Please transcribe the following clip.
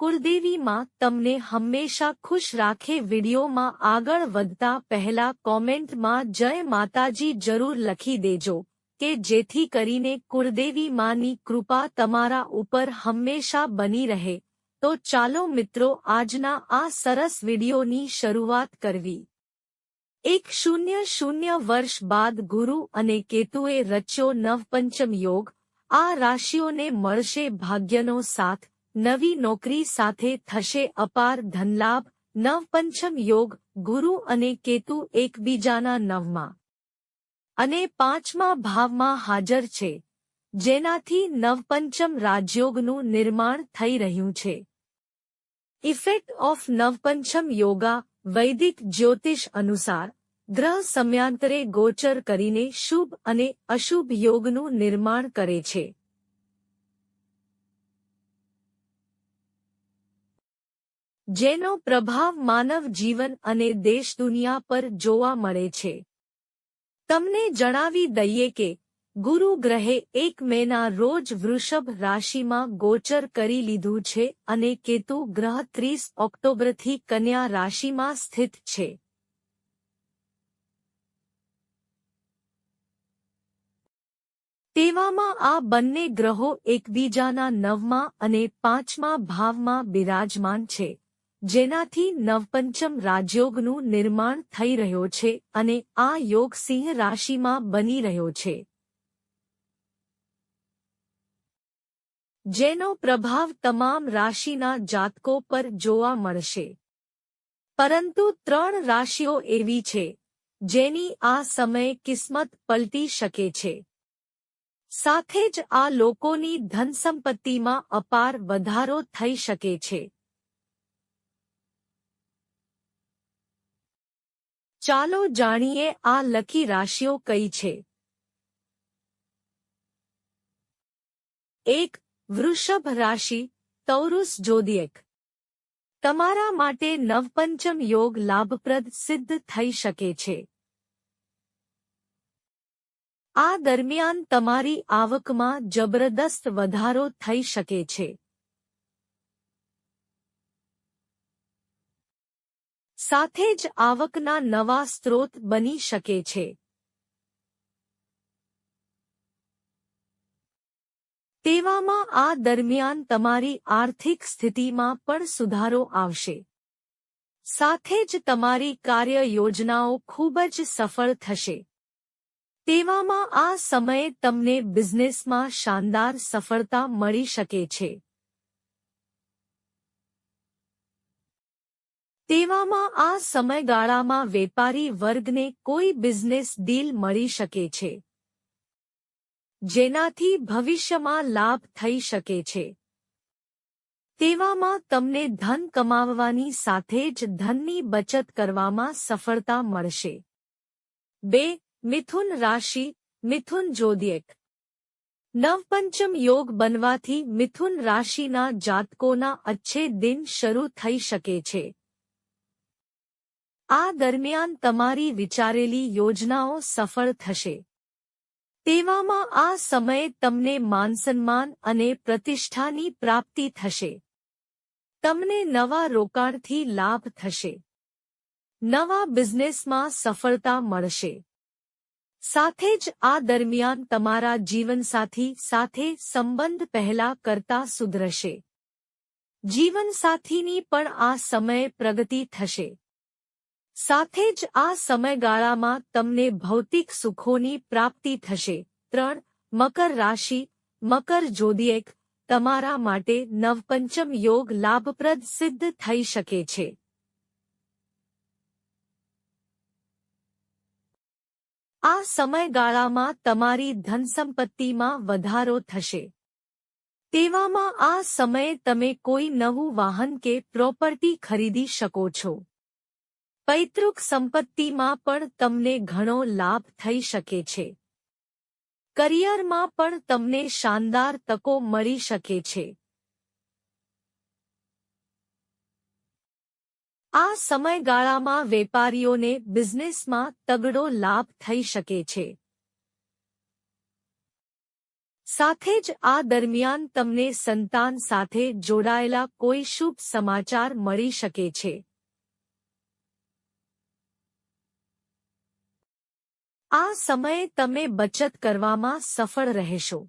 કુળદેવીમાં તમને હંમેશા ખુશ રાખે વિડીયોમાં આગળ વધતા પહેલા કોમેન્ટમાં જય માતાજી જરૂર લખી દેજો, કે જેથી કરીને કુળદેવી માની કૃપા તમારા ઉપર હંમેશા બની રહે. તો ચાલો મિત્રો આજના આ સરસ વિડીયોની શરૂઆત કરવી. એક શૂન્ય શૂન્ય વર્ષ બાદ ગુરુ અને કેતુએ રચ્યો નવપંચમ યોગ, આ રાશિઓને મળશે ભાગ્યનો સાથ. નવી નોકરી સાથે થશે અપાર ધનલાભ, નવપંચમ યોગ, ગુરુ અને કેતુ એકબીજાના નવમાં. અને પાંચમા ભાવમાં હાજર છે, જેનાથી નવપંચમ રાજયોગનું નિર્માણ થઈ રહ્યું છે. ઇફેક્ટ ઓફ નવપંચમ યોગા, વૈદિક જ્યોતિષ અનુસાર, ગ્રહ સમયાંતરે ગોચર કરીને શુભ અને અશુભ યોગનું નિર્માણ કરે છે. જેનો પ્રભાવ માનવ જીવન અને દેશ દુનિયા પર જોવા મળે છે. તમને જણાવી દઈએ કે, ગુરુ ગ્રહે એક મેના રોજ વૃષભ રાશિમાં ગોચર કરી લીધું છે અને કેતુ ગ્રહ ત્રીસ ઓક્ટોબરથી કન્યા રાશિમાં સ્થિત છે. તેવામાં આ બંને ગ્રહો એકબીજાના નવમા અને પાંચમા ભાવમાં બિરાજમાન છે. જેનાથી નવપંચમ રાજયોગનું નિર્માણ થઈ રહ્યો છે અને આ યોગ સિંહ રાશિમાં બની રહ્યો છે. જેનો પ્રભાવ તમામ રાશિના જાતકો પર જોવા મળશે. પરંતુ ત્રણ રાશિઓ એવી છે, જેની આ સમયે કિસ્મત પલટી શકે છે. સાથે જ આ લોકોની ધનસંપત્તિમાં અપાર વધારો થઈ શકે છે. ચાલો જાણીએ આ લકી રાશિઓ કઈ છે. એક, વૃષભ રાશિ તૌરુસ જોદિયક તમારા માટે નવપંચમ યોગ લાભપ્રદ સિદ્ધ થઈ શકે છે. આ દરમિયાન તમારી આવકમાં જબરદસ્ત વધારો થઈ શકે છે. સાથે જ આવકના નવા સ્ત્રોત બની શકે છે. તેવામાં આ દરમિયાન તમારી આર્થિક સ્થિતિમાં પણ સુધારો આવશે. સાથે જ તમારી કાર્ય યોજનાઓ ખૂબ જ સફળ થશે. તેવામાં આ સમયે તમને બિઝનેસમાં શાનદાર સફળતા મળી શકે છે. તેવામાં આ સમયગાળામાં વેપારી વર્ગને કોઈ બિઝનેસ ડીલ મળી શકે છે, જેનાથી ભવિષ્યમાં લાભ થઈ શકે છે. તેવામાં તમને ધન કમાવવાની સાથે જ ધનની બચત કરવામાં સફળતા મળશે. બે, મિથુન રાશિ, મિથુન જોદિયક. નવપંચમ યોગ બનવાથી મિથુન રાશિના જાતકોના અચ્છે દિન શરૂ થઈ શકે છે. આ દરમિયાન તમારી વિચારેલી યોજનાઓ સફળ થશે. તેવામાં આ સમયે તમને માનસન્માન અને પ્રતિષ્ઠાની પ્રાપ્તિ થશે. તમને નવા રોકાણથી લાભ થશે. નવા બિઝનેસમાં સફળતા મળશે. સાથે જ આ દરમિયાન તમારા જીવનસાથી સાથે સંબંધ પહેલા કરતા સુધરશે. જીવનસાથીની પણ આ સમયે પ્રગતિ થશે. સાથે જ આ સમયગાળામાં તમને ભૌતિક સુખોની પ્રાપ્તિ થશે. ત્રણ, મકર રાશિ, મકર જોદિયેક તમારા માટે નવપંચમ યોગ લાભપ્રદ સિદ્ધ થઈ શકે છે. આ સમયગાળામાં તમારી ધનસંપત્તિમાં વધારો થશે. તેવામાં આ સમયે તમે કોઈ નવું વાહન કે પ્રોપર્ટી ખરીદી શકો છો. પૈતૃક સંપત્તિમાં પણ તમને ઘણો લાભ થઈ શકે છે. કરિયરમાં પણ તમને શાનદાર તકો મળી શકે છે. આ સમયગાળામાં વેપારીઓને બિઝનેસમાં તગડો લાભ થઈ શકે છે. સાથે જ આ દરમિયાન તમને સંતાન સાથે જોડાયેલા કોઈ શુભ સમાચાર મળી શકે છે. આ સમયે તમે બચત કરવામાં સફળ રહેશો.